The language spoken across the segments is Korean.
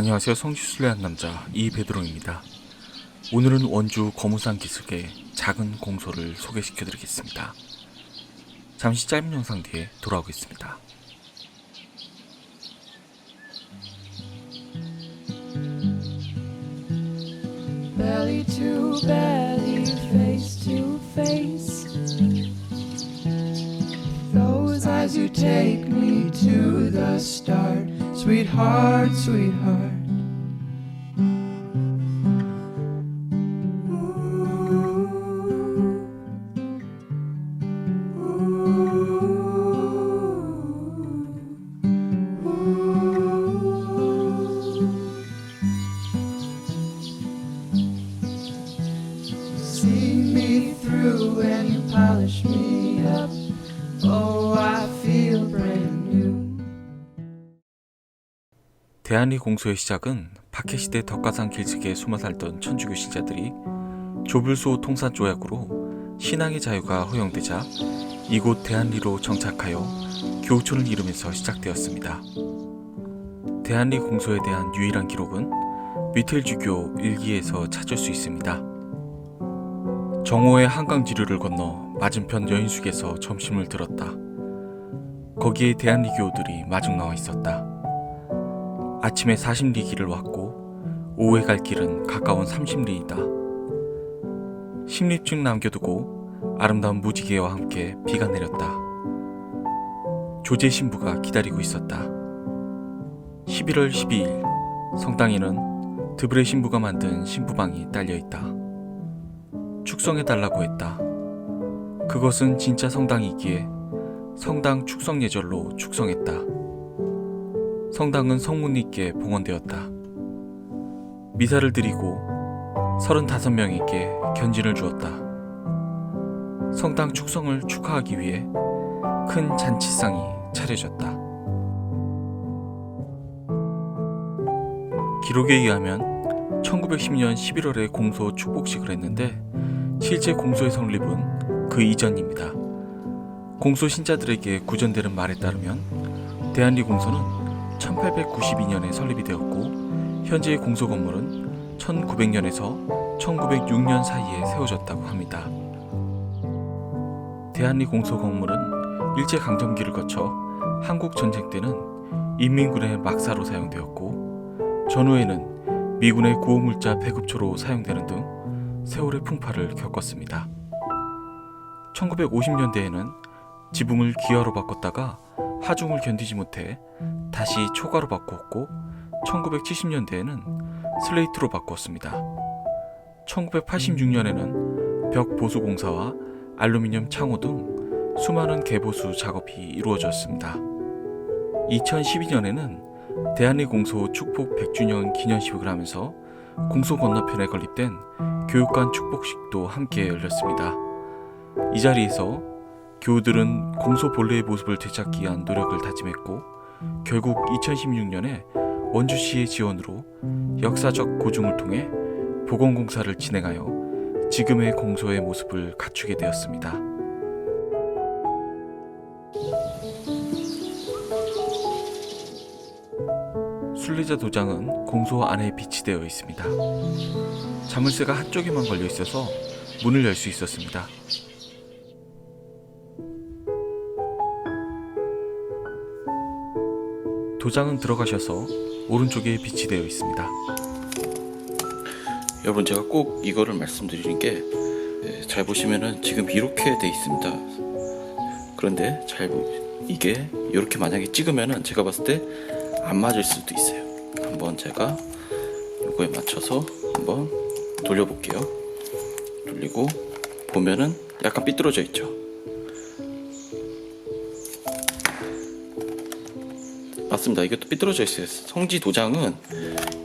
안녕하세요. 성지순례한 남자 이베드로입니다. 오늘은 원주 거무산 기슭의 작은 공소를 소개시켜 드리겠습니다. 잠시 짧은 영상 뒤에 돌아오겠습니다. Sweetheart, sweetheart. See me through and you polish me 대한리 공소의 시작은 박해시대 덕가산 길쭉에 숨어 살던 천주교 신자들이 조불소 통산 조약으로 신앙의 자유가 허용되자 이곳 대한리로 정착하여 교우촌을 이루면서 시작되었습니다. 대한리 공소에 대한 유일한 기록은 미틀주교 일기에서 찾을 수 있습니다. 정오의 한강 지류를 건너 맞은편 여인숙에서 점심을 들었다. 거기에 대한리 교우들이 마중 나와 있었다. 아침에 40리 길을 왔고 오후에 갈 길은 가까운 30리이다. 10리쯤 남겨두고 아름다운 무지개와 함께 비가 내렸다. 조제 신부가 기다리고 있었다. 11월 12일 성당에는 드브레 신부가 만든 신부방이 딸려 있다. 축성해 달라고 했다. 그것은 진짜 성당이기에 성당 축성 예절로 축성했다. 성당은 성문님께 봉헌되었다. 미사를 드리고 35명에게 견진을 주었다. 성당 축성을 축하하기 위해 큰 잔치상이 차려졌다. 기록에 의하면 1910년 11월에 공소 축복식을 했는데 실제 공소의 성립은 그 이전입니다. 공소 신자들에게 구전되는 말에 따르면 대한리 공소는 1892년에 설립이 되었고 현재의 공소 건물은 1900년에서 1906년 사이에 세워졌다고 합니다. 대한리 공소 건물은 일제 강점기를 거쳐 한국 전쟁 때는 인민군의 막사로 사용되었고 전후에는 미군의 구호물자 배급초로 사용되는 등 세월의 풍파를 겪었습니다. 1950년대에는 지붕을 기와로 바꿨다가 하중을 견디지 못해 다시 초가로 바꾸었고 1970년대에는 슬레이트로 바꾸었습니다. 1986년에는 벽 보수 공사와 알루미늄 창호 등 수많은 개보수 작업이 이루어졌습니다. 2012년에는 대한리 공소 축복 100주년 기념식을 하면서 공소 건너편에 건립된 교육관 축복식도 함께 열렸습니다. 이 자리에서 교우들은 공소 본래의 모습을 되찾기 위한 노력을 다짐했고 결국 2016년에 원주시의 지원으로 역사적 고증을 통해 보건공사를 진행하여 지금의 공소의 모습을 갖추게 되었습니다. 순례자 도장은 공소 안에 비치되어 있습니다. 자물쇠가 한쪽에만 걸려 있어서 문을 열 수 있었습니다. 도장은 들어가셔서 오른쪽에 비치되어 있습니다. 여러분 제가 꼭 이거를 말씀드리는 게 잘 보시면은 지금 이렇게 돼 있습니다. 그런데 잘 보, 이게 이렇게 만약에 찍으면은 제가 봤을 때 안 맞을 수도 있어요. 한번 제가 이거에 맞춰서 한번 돌려볼게요. 돌리고 보면은 약간 삐뚤어져 있죠. 맞습니다. 이것도 삐뚤어져 있어요. 성지 도장은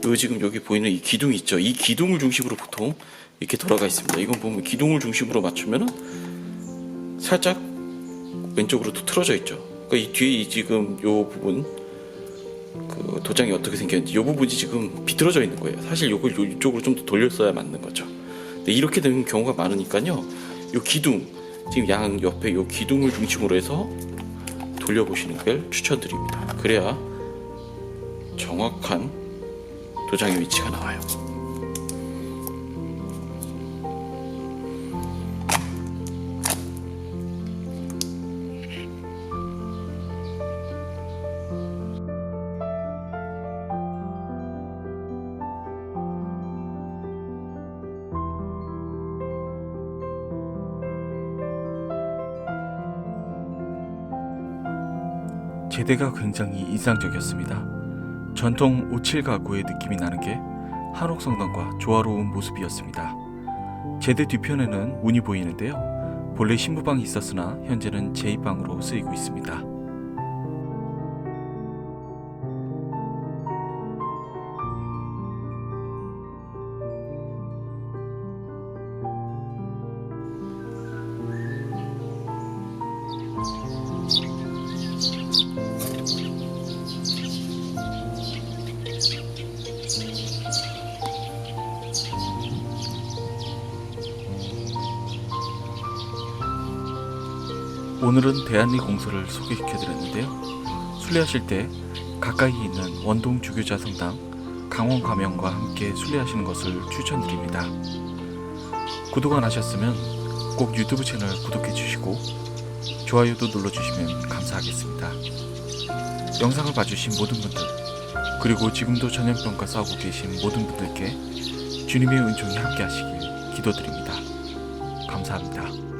요 지금 여기 보이는 이 기둥 있죠. 이 기둥을 중심으로 보통 이렇게 돌아가 있습니다. 이건 보면 기둥을 중심으로 맞추면은 살짝 왼쪽으로 또 틀어져 있죠. 그러니까 이 뒤에 이 지금 요 부분 그 도장이 어떻게 생겼는지 요 부분이 지금 비틀어져 있는 거예요. 사실 요걸 요 이쪽으로 좀 더 돌렸어야 맞는 거죠. 근데 이렇게 되는 경우가 많으니까요. 요 기둥 지금 양 옆에 요 기둥을 중심으로 해서 돌려보시는 걸 추천드립니다. 그래야 정확한 도장의 위치가 나와요. 제대가 굉장히 인상적이었습니다. 전통 57 가구의 느낌이 나는 게 한옥 성당과 조화로운 모습이었습니다. 제대 뒤편에는 문이 보이는데요. 본래 신부방이 있었으나 현재는 제2방으로 쓰이고 있습니다. 오늘은 대한리 공소를 소개시켜드렸는데요. 순례하실 때 가까이 있는 원동 주교자 성당 강원 가명과 함께 순례하시는 것을 추천드립니다. 구독 안 하셨으면 꼭 유튜브 채널 구독해 주시고 좋아요도 눌러주시면 감사하겠습니다. 영상을 봐주신 모든 분들 그리고 지금도 전염병과 싸우고 계신 모든 분들께 주님의 은총이 함께 하시길 기도드립니다. 감사합니다.